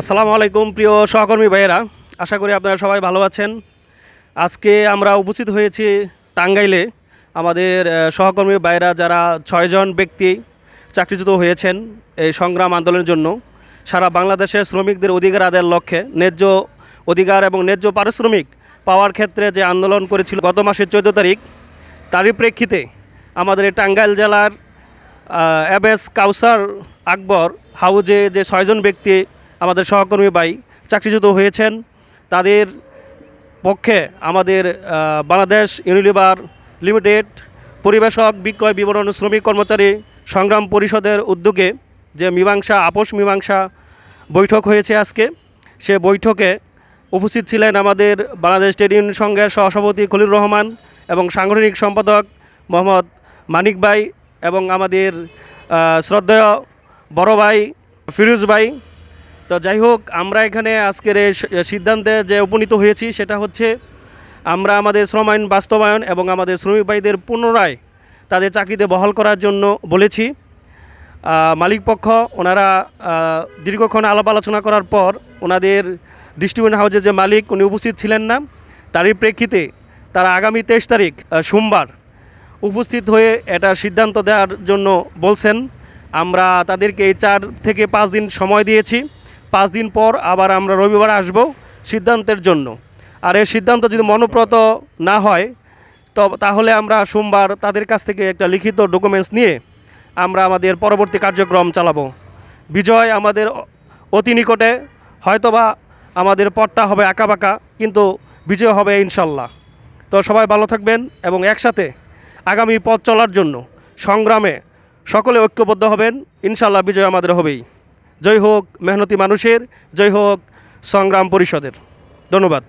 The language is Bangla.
আসসালামু আলাইকুম, প্রিয় সহকর্মী ভাইয়েরা। আশা করি আপনারা সবাই ভালো আছেন। আজকে আমরা উপস্থিত হয়েছি টাঙ্গাইলে। আমাদের সহকর্মী ভাইয়েরা যারা ছয়জন ব্যক্তি চাকরিচ্যুত হয়েছেন এই সংগ্রাম আন্দোলনের জন্য, সারা বাংলাদেশের শ্রমিকদের অধিকার আদায়ের লক্ষ্যে ন্যায্য অধিকার এবং ন্যায্য পারিশ্রমিক পাওয়ার ক্ষেত্রে যে আন্দোলন করেছিল গত মাসের চোদ্দ তারিখ, তারই প্রেক্ষিতে আমাদের টাঙ্গাইল জেলার অ্যাবেস কাউসার আকবর হাউজে যে ছয়জন ব্যক্তি আমাদের সহকর্মী ভাই চাকরিচ্যুত হয়েছেন। তাদের পক্ষে আমাদের বাংলাদেশ ইউনিলিভার লিমিটেড পরিবেশক, বিক্রয় বিবরণ শ্রমিক কর্মচারী সংগ্রাম পরিষদের উদ্যোগে যে মীমাংসা, আপোষ মীমাংসা বৈঠক হয়েছে আজকে, সে বৈঠকে উপস্থিত ছিলেন আমাদের বাংলাদেশ ট্রেড ইউনিয়ন সংঘের সহসভাপতি খলিল রহমান এবং সাংগঠনিক সম্পাদক মোহাম্মদ মানিক ভাই এবং আমাদের শ্রদ্ধেয় বড় ভাই ফিরোজ ভাই। তো যাই হোক আমরা এখানে আজকের এই সিদ্ধান্তে যে উপনীত হয়েছি সেটা হচ্ছে আমরা আমাদের শ্রম আইন বাস্তবায়ন এবং আমাদের শ্রমিক ভাইদের পুনরায় তাদের চাকরিতে বহাল করার জন্য বলেছি। আহ, মালিক পক্ষ ওনারা দীর্ঘক্ষণ আলাপ আলোচনা করার পর ওনাদের ডিস্ট্রিবিউশন হাউসের যে মালিক উনি উপস্থিত ছিলেন না। তারই প্রেক্ষিতে তারা আগামী তেইশ তারিখ সোমবার উপস্থিত হয়ে এটা সিদ্ধান্ত দেওয়ার জন্য বলছেন। আমরা তাদেরকে চার থেকে পাঁচ দিন সময় দিয়েছি। পাঁচ দিন পর আবার আমরা রবিবার আসব সিদ্ধান্তের জন্য। আর এই সিদ্ধান্ত যদি মনোপ্রত না হয়, তো তাহলে আমরা সোমবার তাদের কাছ থেকে একটা লিখিত ডকুমেন্টস নিয়ে আমরা আমাদের পরবর্তী কার্যক্রম চালাবো। বিজয় আমাদের অতি নিকটে, হয়তোবা আমাদের পথটা হবে আঁকা আঁকাবাঁকা, কিন্তু বিজয় হবে ইনশাল্লাহ। তো সবাই ভালো থাকবেন এবং একসাথে আগামী পথ চলার জন্য সংগ্রামে সকলে ঐক্যবদ্ধ হবেন, ইনশাল্লাহ বিজয় আমাদের হবেই। জয় হোক মেহনতি মানুষের জয় হোক সংগ্রাম পরিষদের। ধন্যবাদ।